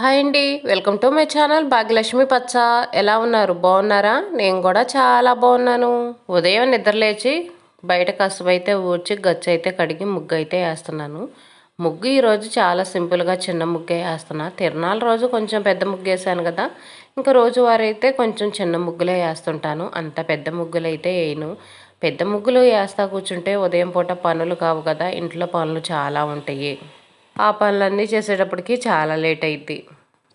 Hi అండి. Welcome to my channel Bhagyalakshmi Pachcha. ఎలా ఉన్నారు? బాగున్నారా? నేను కూడా చాలా బాగున్నాను. ఉదయం నిద్రలేచి బయట కసువైతే ఊడ్చి గచ్చి అయితే కడిగి ముగ్గు అయితే వేస్తున్నాను. ముగ్గు ఈరోజు చాలా సింపుల్గా చిన్న ముగ్గే వేస్తున్నా. తిరణాల రోజు కొంచెం పెద్ద ముగ్గు వేసాను కదా. ఇంకా రోజువారీ అయితే కొంచెం చిన్న ముగ్గులే వేస్తుంటాను. అంత పెద్ద ముగ్గులు అయితే వేయను. పెద్ద ముగ్గులు వేస్తా కూర్చుంటే ఉదయం పూట పనులు కావు కదా. ఇంట్లో పనులు చాలా ఉంటాయి. ఆ పనులన్నీ చేసేటప్పటికి చాలా లేట్ అయింది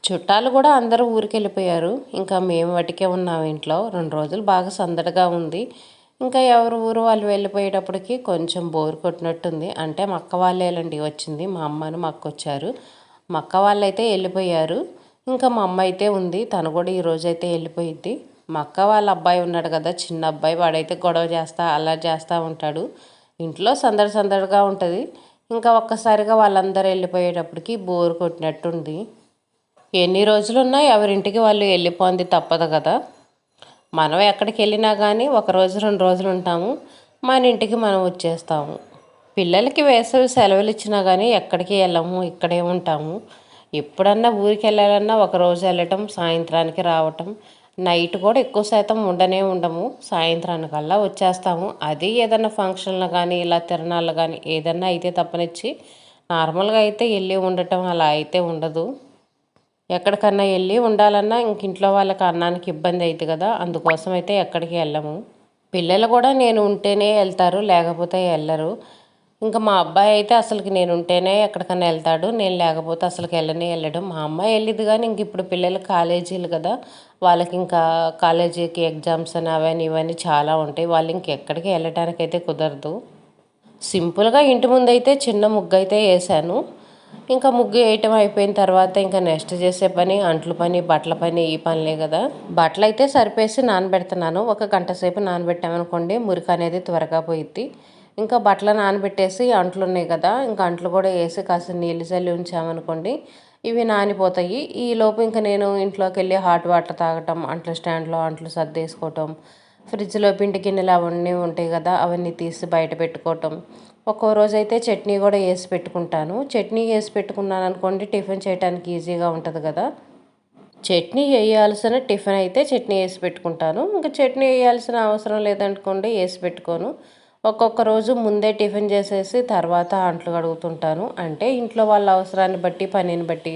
చుట్టాలు కూడా అందరూ ఊరికి వెళ్ళిపోయారు ఇంకా మేము వాటికే ఉన్నాం ఇంట్లో. రెండు రోజులు బాగా సందడిగా ఉంది. ఇంకా ఎవరు ఊరు వాళ్ళు వెళ్ళిపోయేటప్పటికి కొంచెం బోర్ కొట్టినట్టుంది. అంటే మా అక్క వాళ్ళేలండి వచ్చింది. మా అమ్మను మా అక్క వచ్చారు. మా అక్క వాళ్ళైతే వెళ్ళిపోయారు. ఇంకా మా అమ్మ అయితే ఉంది. తను కూడా ఈరోజు అయితే వెళ్ళిపోయింది మా అక్క వాళ్ళ అబ్బాయి ఉన్నాడు కదా చిన్న అబ్బాయి. వాడైతే గొడవ చేస్తా అలా చేస్తూ ఉంటాడు. ఇంట్లో సందడి సందడిగా ఉంటుంది. ఇంకా ఒక్కసారిగా వాళ్ళందరూ వెళ్ళిపోయేటప్పటికి బోర్ కొట్టినట్టుంది. ఎన్ని రోజులున్నా ఎవరింటికి వాళ్ళు వెళ్ళిపోంది తప్పదు కదా. మనం ఎక్కడికి వెళ్ళినా కానీ ఒక రోజు రెండు రోజులు ఉంటాము. మన ఇంటికి మనం వచ్చేస్తాము. పిల్లలకి వేసవి సెలవులు ఇచ్చినా కానీ ఎక్కడికి వెళ్ళము ఇక్కడే ఉంటాము. ఎప్పుడన్నా ఊరికి వెళ్ళాలన్నా ఒక రోజు వెళ్ళటం సాయంత్రానికి రావటం నైట్ కూడా ఎక్కువ శాతం ఉండనే ఉండము. సాయంత్రానికల్లా వచ్చేస్తాము. అది ఏదన్నా ఫంక్షన్లు కానీ ఇలా తిరణాలు కానీ ఏదన్నా అయితే తప్పనిచ్చి నార్మల్గా అయితే వెళ్ళి ఉండటం అలా అయితే ఉండదు. ఎక్కడికన్నా వెళ్ళి ఉండాలన్నా ఇంక ఇంట్లో వాళ్ళకి అన్నానికి ఇబ్బంది అవుతుంది కదా. అందుకోసం అయితే ఎక్కడికి వెళ్ళము. పిల్లలు కూడా నేను ఉంటేనే వెళ్తారు లేకపోతే వెళ్ళరు ఇంకా మా అబ్బాయి అయితే అసలుకి నేను ఉంటేనే ఎక్కడికన్నా వెళ్తాడు నేను లేకపోతే అసలుకి వెళ్ళనే వెళ్ళడం. మా అమ్మాయి వెళ్ళింది కానీ ఇంక ఇప్పుడు పిల్లలు కాలేజీలు కదా వాళ్ళకి ఇంకా కాలేజీకి ఎగ్జామ్స్ అని అవన్నీ ఇవన్నీ చాలా ఉంటాయి. వాళ్ళు ఇంకెక్కడికి వెళ్ళటానికి అయితే కుదరదు. సింపుల్గా ఇంటి ముందు అయితే చిన్న ముగ్గు అయితే వేసాను. ఇంకా ముగ్గు వేయటం అయిపోయిన తర్వాత ఇంకా నెక్స్ట్ చేసే పని అంట్ల పని బట్టల పని ఈ పనిలే కదా. బట్టలు అయితే సరిపేసి నానబెడుతున్నాను. ఒక గంట సేపు నానబెట్టామనుకోండి మురికి అనేది త్వరగా పోయిద్ది. ఇంకా బట్టలు నానబెట్టేసి అంట్లు ఉన్నాయి కదా ఇంకా అంట్లు కూడా వేసి కాస్త నీళ్ళు చల్లి ఉంచామనుకోండి ఇవి నానిపోతాయి. ఈ లోపు ఇంకా నేను ఇంట్లోకి వెళ్ళి హాట్ వాటర్ తాగటం అంట్ల స్టాండ్లో అంట్లు సర్దేసుకోవటం ఫ్రిడ్జ్లో పిండి గిన్నెలు అవన్నీ ఉంటాయి కదా అవన్నీ తీసి బయట పెట్టుకోవటం. ఒక్కో రోజు అయితే చట్నీ కూడా వేసి పెట్టుకుంటాను. చట్నీ వేసి పెట్టుకున్నాను అనుకోండి టిఫిన్ చేయడానికి ఈజీగా ఉంటుంది కదా. చట్నీ వేయాల్సిన టిఫిన్ అయితే చట్నీ వేసి పెట్టుకుంటాను. ఇంకా చట్నీ వేయాల్సిన అవసరం లేదనుకోండి వేసి పెట్టుకోను. ఒక్కొక్క రోజు ముందే టిఫిన్ చేసేసి తర్వాత అంట్లు కడుగుతుంటాను. అంటే ఇంట్లో వాళ్ళ అవసరాన్ని బట్టి పనిని బట్టి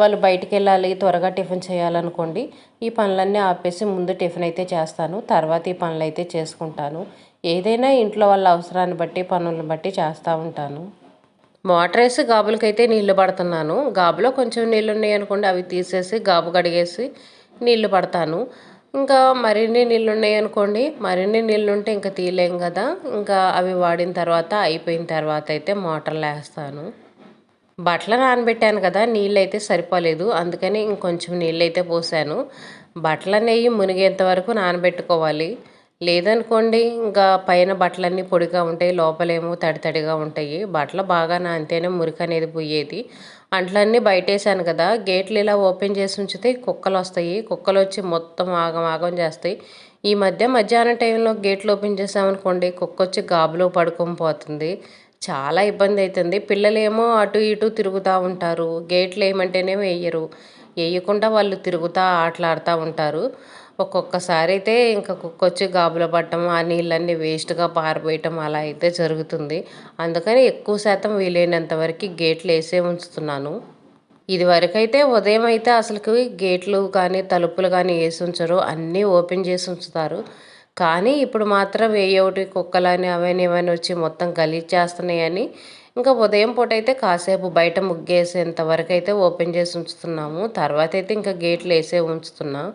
వాళ్ళు బయటికి వెళ్ళాలి త్వరగా టిఫిన్ చేయాలనుకోండి ఈ పనులన్నీ ఆపేసి ముందు టిఫిన్ అయితే చేస్తాను. తర్వాత ఈ పనులు అయితే చేసుకుంటాను. ఏదైనా ఇంట్లో వాళ్ళ అవసరాన్ని బట్టి పనులను బట్టి చేస్తూ ఉంటాను. మోటార్ వేసి గాబులకైతే నీళ్ళు పడుతున్నాను. గాబులో కొంచెం నీళ్ళు ఉన్నాయి అనుకోండి అవి తీసేసి గాబు కడిగేసి నీళ్ళు పడతాను. ఇంకా మరిన్ని నీళ్ళు ఉన్నాయి అనుకోండి. మరిన్ని నీళ్ళు ఉంటే ఇంకా తీయలేం కదా. ఇంకా అవి వాడిన తర్వాత అయిపోయిన తర్వాత అయితే మోటార్లు వేస్తాను బట్టలు నానబెట్టాను కదా. నీళ్ళు అయితే సరిపోలేదు. అందుకని ఇంకొంచెం నీళ్ళు అయితే పోసాను. బట్టలు అనేవి మునిగేంత వరకు నానబెట్టుకోవాలి. లేదనుకోండి ఇంకా పైన బట్టలన్నీ పొడిగా ఉంటాయి లోపలేమో తడి తడిగా ఉంటాయి. బట్టలు బాగా నానితేనే మురికి అనేది పోయేది. అంట్లన్నీ బయటేసాను కదా గేట్లు ఇలా ఓపెన్ చేసి ఉంచితే కుక్కలు వస్తాయి. కుక్కలు వచ్చి మొత్తం ఆగం ఆగం చేస్తాయి. ఈ మధ్య మధ్యాహ్నం టైంలో గేట్లు ఓపెన్ చేసామనుకోండి కుక్క వచ్చి గాబులో పడుకొని పోతుంది. చాలా ఇబ్బంది అవుతుంది పిల్లలేమో అటు ఇటు తిరుగుతూ ఉంటారు. గేట్లు వేయమంటేనే వేయరు. వేయకుండా వాళ్ళు తిరుగుతూ ఆటలాడుతూ ఉంటారు. ఒక్కొక్కసారి అయితే ఇంకా కుక్క వచ్చి గాబులో పట్టడం ఆ నీళ్ళన్నీ వేస్ట్గా పారిపోయటం అలా అయితే జరుగుతుంది. అందుకని ఎక్కువ శాతం వీలైనంత వరకు గేట్లు వేసే ఉంచుతున్నాను. ఇది వరకైతే ఉదయం అయితే అసలుకి గేట్లు కానీ తలుపులు కానీ వేసి ఉంచరు. అన్నీ ఓపెన్ చేసి ఉంచుతారు. కానీ ఇప్పుడు మాత్రం వేయొకటి కుక్కలని అవన్నీ ఇవన్నీ వచ్చి మొత్తం గలీజ్ చేస్తున్నాయని ఇంకా ఉదయం పూట అయితే కాసేపు బయట ముగ్గేసేంత వరకు అయితే ఓపెన్ చేసి ఉంచుతున్నాము. తర్వాత అయితే ఇంకా గేట్లు వేసే ఉంచుతున్నాం.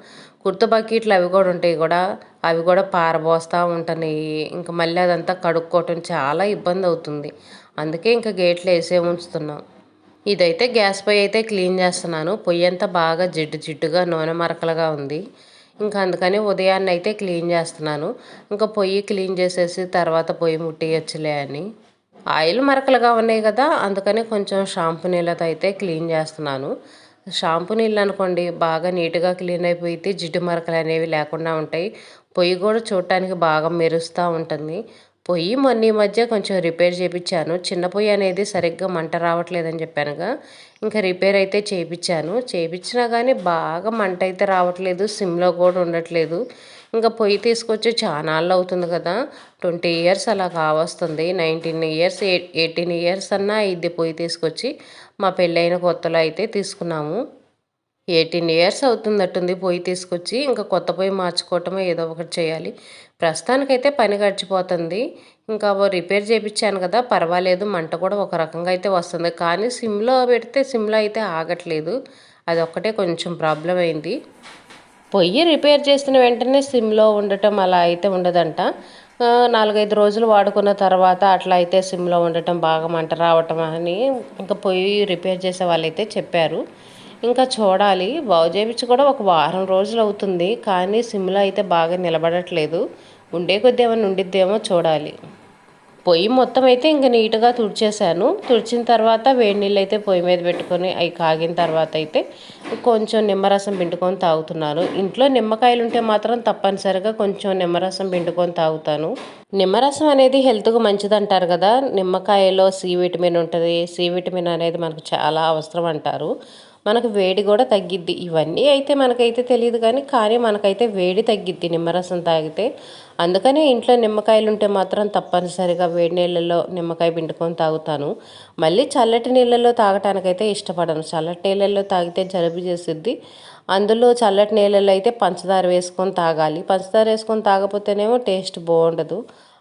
కుర్త బకెట్లు అవి కూడా ఉంటాయి కూడా. అవి కూడా పారబోస్తూ ఉంటున్నాయి ఇంకా మళ్ళీ అదంతా కడుక్కోవటం చాలా ఇబ్బంది అవుతుంది. అందుకే ఇంకా గేట్లు వేసే ఉంచుతున్నాం. ఇదైతే గ్యాస్ పొయ్యి అయితే క్లీన్ చేస్తున్నాను. పొయ్యి అంతా బాగా జిడ్డు జిడ్డుగా నూనె మరకలుగా ఉంది. ఇంకా అందుకని ఉదయాన్నే అయితే క్లీన్ చేస్తున్నాను. ఇంకా పొయ్యి క్లీన్ చేసేసి తర్వాత పొయ్యి ముట్టేయచ్చులే అని. ఆయిల్ మరకలుగా ఉన్నాయి కదా అందుకని కొంచెం షాంపూ నీళ్ళతో అయితే క్లీన్ చేస్తున్నాను. షాంపూ నీళ్ళు అనుకోండి బాగా నీట్గా క్లీన్ అయిపోయితే జిడ్డు మరకలు అనేవి లేకుండా ఉంటాయి. పొయ్యి కూడా చూడటానికి బాగా మెరుస్తూ ఉంటుంది. పొయ్యి మొన్న ఈ మధ్య కొంచెం రిపేర్ చేయించాను చిన్న పొయ్యి అనేది సరిగ్గా మంట రావట్లేదని చెప్పానుగా. ఇంకా రిపేర్ అయితే చేయించాను చేయించినా కానీ బాగా మంట అయితే రావట్లేదు. సిమ్లో కూడా ఉండట్లేదు. ఇంకా పొయ్యి తీసుకొచ్చి చాలా అవుతుంది కదా. ట్వంటీ ఇయర్స్ అలా కావస్తుంది. నైన్టీన్ ఇయర్స్ ఎయిటీన్ ఇయర్స్ అన్నా ఇది పొయ్యి తీసుకొచ్చి మా పెళ్ళైన కొత్తలో అయితే తీసుకున్నాము. ఎయిటీన్ ఇయర్స్ అవుతుందట్టుంది పొయ్యి తీసుకొచ్చి ఇంకా కొత్త పొయ్యి మార్చుకోవటమే ఏదో ఒకటి చేయాలి. ప్రస్తుతానికైతే పని గడిచిపోతుంది. ఇంకా రిపేర్ చేయించాను కదా పర్వాలేదు మంట కూడా ఒక రకంగా అయితే వస్తుంది. కానీ సిమ్లో పెడితే సిమ్లో అయితే ఆగట్లేదు. అది ఒక్కటే కొంచెం ప్రాబ్లం అయింది. పొయ్యి రిపేర్ చేసిన వెంటనే సిమ్లో ఉండటం అలా అయితే ఉండదంట. నాలుగైదు రోజులు వాడుకున్న తర్వాత అట్లా అయితే సిమ్లో ఉండటం బాగా మంట రావటం అని ఇంకా పొయ్యి రిపేర్ చేసే వాళ్ళైతే చెప్పారు. ఇంకా చూడాలి. బాగు చేయించి కూడా ఒక వారం రోజులు అవుతుంది. కానీ సిమ్లో అయితే బాగా నిలబడట్లేదు. ఉండే కొద్ది ఏమైనా ఉండిద్దేమో చూడాలి. పొయ్యి మొత్తం అయితే ఇంకా నీట్గా తుడిచేసాను. తుడిచిన తర్వాత వేడి నీళ్ళు అయితే పొయ్యి మీద పెట్టుకొని అవి కాగిన తర్వాత అయితే కొంచెం నిమ్మరసం పిండుకొని తాగుతున్నాను. ఇంట్లో నిమ్మకాయలు ఉంటే మాత్రం తప్పనిసరిగా కొంచెం నిమ్మరసం పిండుకొని తాగుతాను. నిమ్మరసం అనేది హెల్త్కు మంచిది అంటారు కదా. నిమ్మకాయలో సి విటమిన్ ఉంటుంది. సి విటమిన్ అనేది మనకు చాలా అవసరం అంటారు. మనకు వేడి కూడా తగ్గిద్ది. ఇవన్నీ అయితే మనకైతే తెలియదు కానీ కానీ మనకైతే వేడి తగ్గిద్ది నిమ్మరసం తాగితే. అందుకనే ఇంట్లో నిమ్మకాయలు ఉంటే మాత్రం తప్పనిసరిగా వేడి నీళ్ళల్లో నిమ్మకాయ పిండుకొని తాగుతాను. మళ్ళీ చల్లటి నీళ్ళల్లో తాగటానికైతే ఇష్టపడను. చల్లటి నీళ్ళల్లో తాగితే జలుబు చేసిద్ది. అందులో చల్లటి నీళ్ళల్లో అయితే పంచదార వేసుకొని తాగాలి. పంచదార వేసుకొని తాగపోతేనేమో టేస్ట్ బాగుండదు.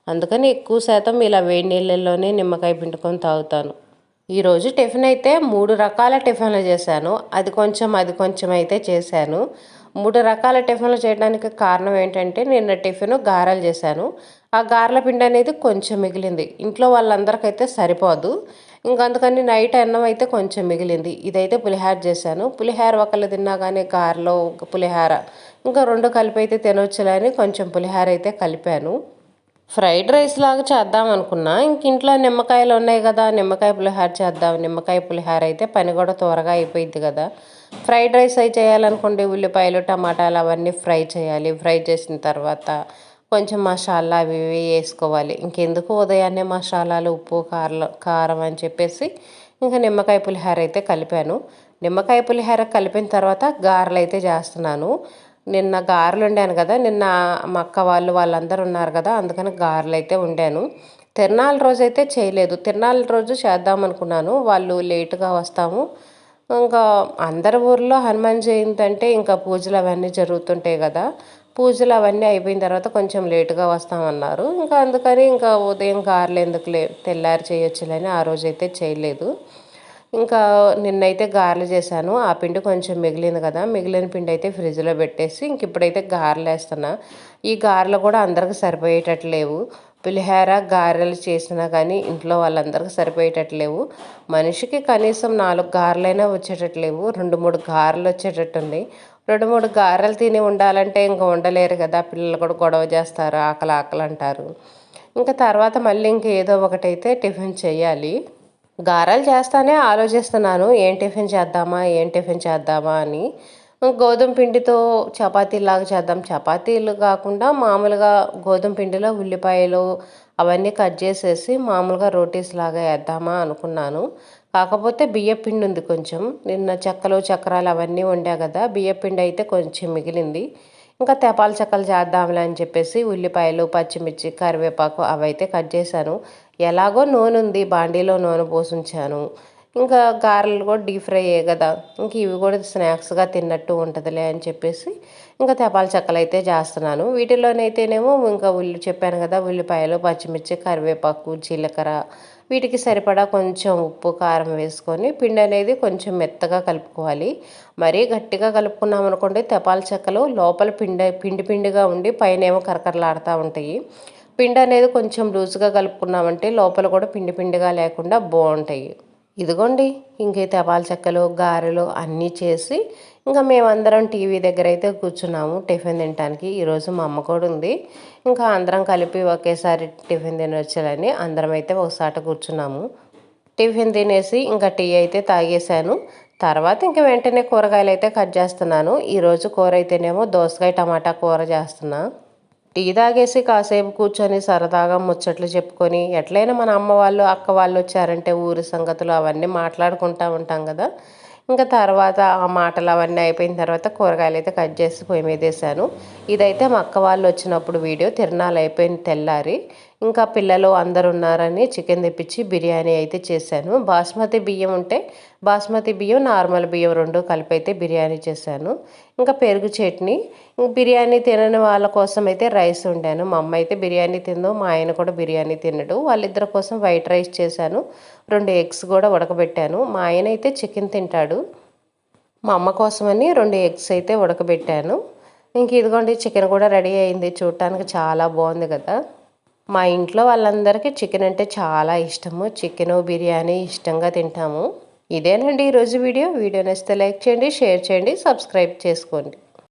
అందుకని ఎక్కువ శాతం ఇలా వేడి నీళ్ళల్లోనే నిమ్మకాయ పిండుకొని తాగుతాను. ఈరోజు టిఫిన్ అయితే మూడు రకాల టిఫిన్లు చేశాను. అది కొంచెం అది కొంచెం అయితే చేశాను. మూడు రకాల టిఫిన్లు చేయడానికి కారణం ఏంటంటే నిన్న టిఫిన్ గారెలు చేశాను. ఆ గారెల పిండి అనేది కొంచెం మిగిలింది. ఇంట్లో వాళ్ళందరికైతే సరిపోదు. ఇంకందుకని నైట్ అన్నం అయితే కొంచెం మిగిలింది. ఇదైతే పులిహార చేశాను. పులిహార ఒకళ్ళు తిన్నా కానీ గారెలో పులిహార ఇంకా రెండు కలిపి అయితే తినవచ్చులని కొంచెం పులిహార అయితే కలిపాను. ఫ్రైడ్ రైస్ లాగా చేద్దాం అనుకున్నా. ఇంక ఇంట్లో నిమ్మకాయలు ఉన్నాయి కదా నిమ్మకాయ పులిహార చేద్దాం. నిమ్మకాయ పులిహార అయితే పని కూడా త్వరగా అయిపోయింది కదా. ఫ్రైడ్ రైస్ అయి చేయాలనుకోండి ఉల్లిపాయలు టమాటాలు అవన్నీ ఫ్రై చేయాలి. ఫ్రై చేసిన తర్వాత కొంచెం మసాలా అవి ఇవి వేసుకోవాలి. ఇంకెందుకు ఉదయాన్నే మసాలాలు ఉప్పు కారం కారం అని చెప్పేసి ఇంకా నిమ్మకాయ పులిహార అయితే కలిపాను. నిమ్మకాయ పులిహార కలిపిన తర్వాత గారెలు అయితే చేస్తున్నాను. నిన్న గారెలు వండాను కదా నిన్న మా అక్క వాళ్ళు వాళ్ళందరూ ఉన్నారు కదా అందుకని గారెలు అయితే వండాను. తిరణాల రోజు అయితే చేయలేదు. తిరణాల రోజు చేద్దాం అనుకున్నాను. వాళ్ళు లేటుగా వస్తాము. ఇంకా అందరి ఊర్లో హనుమాన్ జయంతి అంటే ఇంకా పూజలు అవన్నీ జరుగుతుంటాయి కదా. పూజలు అవన్నీ అయిపోయిన తర్వాత కొంచెం లేటుగా వస్తామన్నారు. ఇంకా అందుకని ఇంకా ఉదయం గారెలు ఎందుకు లే తెల్లారి చేయొచ్చులని ఆ రోజైతే చేయలేదు. ఇంకా నిన్నైతే గారెలు చేశాను. ఆ పిండి కొంచెం మిగిలింది కదా. మిగిలిన పిండి అయితే ఫ్రిడ్జ్లో పెట్టేసి ఇంక ఇప్పుడైతే గారెలు వేస్తున్నా. ఈ గారెలు కూడా అందరికి సరిపోయేటట్టు లేవు. పులిహోర గారెలు చేసినా కానీ ఇంట్లో వాళ్ళందరికీ సరిపోయేటట్టు లేవు. మనిషికి కనీసం నాలుగు గారెలైనా వచ్చేటట్టు లేవు. రెండు మూడు గారెలు వచ్చేటట్టుంది రెండు మూడు గారెలు తిని ఉండాలంటే ఇంకా ఉండలేరు కదా. పిల్లలు కూడా గొడవ చేస్తారు. ఆకలి ఆకలి అంటారు ఇంకా తర్వాత మళ్ళీ ఇంకేదో ఒకటైతే టిఫిన్ చేయాలి. గారాలు చేస్తానే ఆలోచిస్తున్నాను. ఏం టిఫిన్ చేద్దామా? ఏం టిఫిన్ చేద్దామా అని. గోధుమ పిండితో చపాతీలాగా చేద్దాం. చపాతీలు కాకుండా మామూలుగా గోధుమ పిండిలో ఉల్లిపాయలు అవన్నీ కట్ చేసేసి మామూలుగా రోటీస్ లాగా వేద్దామా అనుకున్నాను. కాకపోతే బియ్య పిండి ఉంది కొంచెం. నిన్న చెక్కలు చక్రాలు అవన్నీ ఉండే కదా. బియ్య పిండి అయితే కొంచెం మిగిలింది. ఇంకా తెపాల చెక్కలు చేద్దాంలే అని చెప్పేసి ఉల్లిపాయలు పచ్చిమిర్చి కరివేపాకు అవైతే కట్ చేశాను. ఎలాగో నూనె ఉంది బాండీలో నూనె పోసుంచాను. ఇంకా గారెలు కూడా డీప్ ఫ్రై అయ్యాయి కదా ఇంక ఇవి కూడా స్నాక్స్గా తిన్నట్టు ఉంటుందిలే అని చెప్పేసి ఇంకా తెపాల చెక్కలు అయితే చేస్తున్నాను. వీటిలోనైతేనేమో ఇంకా ఉల్లి చెప్పాను కదా ఉల్లిపాయలు పచ్చిమిర్చి కరివేపాకు జీలకర్ర. వీటికి సరిపడా కొంచెం ఉప్పు కారం వేసుకొని పిండి అనేది కొంచెం మెత్తగా కలుపుకోవాలి. మరీ గట్టిగా కలుపుకున్నాం అనుకోండి తెపాల చెక్కలు లోపల పిండి పిండి పిండిగా ఉండి పైన ఏమో కరకరలాడుతూ ఉంటాయి. పిండి అనేది కొంచెం లూజుగా కలుపుకున్నామంటే లోపల కూడా పిండి పిండిగా లేకుండా బాగుంటాయి. ఇదిగోండి ఇంకే తెపాల చెక్కలు గారెలు అన్నీ చేసి ఇంకా మేమందరం టీవీ దగ్గర అయితే కూర్చున్నాము టిఫిన్ తినడానికి ఈరోజు మా అమ్మ కూడా ఉంది. ఇంకా అందరం కలిపి ఒకేసారి టిఫిన్ తినొచ్చాలని అందరం అయితే ఒకసారి కూర్చున్నాము. టిఫిన్ తినేసి ఇంకా టీ అయితే తాగేశాను. తర్వాత ఇంక వెంటనే కూరగాయలు అయితే కట్ చేస్తున్నాను. ఈరోజు కూర అయితేనేమో దోసకాయ టమాటా కూర చేస్తున్నాను టీ తాగేసి కాసేపు కూర్చొని సరదాగా ముచ్చట్లు చెప్పుకొని ఎట్లయినా మన అమ్మ వాళ్ళు అక్క వాళ్ళు వచ్చారంటే ఊరి సంగతులు అవన్నీ మాట్లాడుకుంటూ ఉంటాం కదా. ఇంకా తర్వాత ఆ మాటలు అవన్నీ అయిపోయిన తర్వాత కూరగాయలు అయితే కట్ చేసి పొయ్యి మీద వేసాను. ఇదైతే మా అక్క వాళ్ళు వచ్చినప్పుడు వీడియో తిరణాలు అయిపోయిన తెల్లారి. ఇంకా పిల్లలు అందరు ఉన్నారని చికెన్ తెప్పించి బిర్యానీ అయితే చేశాను. బాస్మతి బియ్యం ఉంటే బాస్మతి బియ్యం నార్మల్ బియ్యం రెండు కలిపి అయితే బిర్యానీ చేశాను. ఇంకా పెరుగు చట్నీ. బిర్యానీ తినని వాళ్ళ కోసం అయితే రైస్ వండాను. మా అమ్మ అయితే బిర్యానీ తిందో మా ఆయన కూడా బిర్యానీ తినడు. వాళ్ళిద్దరి కోసం వైట్ రైస్ చేశాను. రెండు ఎగ్స్ కూడా ఉడకబెట్టాను. మా ఆయన అయితే చికెన్ తింటాడు. మా అమ్మ కోసమని రెండు ఎగ్స్ అయితే ఉడకబెట్టాను. ఇంక ఇదిగోండి చికెన్ కూడా రెడీ అయింది. చూడటానికి చాలా బాగుంది కదా. మా ఇంట్లో వాళ్ళందరికీ చికెన్ అంటే చాలా ఇష్టము. చికెన్ బిర్యానీ ఇష్టంగా తింటాము. ఇదేనండి ఈరోజు వీడియో. వీడియో నచ్చితే లైక్ చేయండి షేర్ చేయండి సబ్స్క్రైబ్ చేసుకోండి.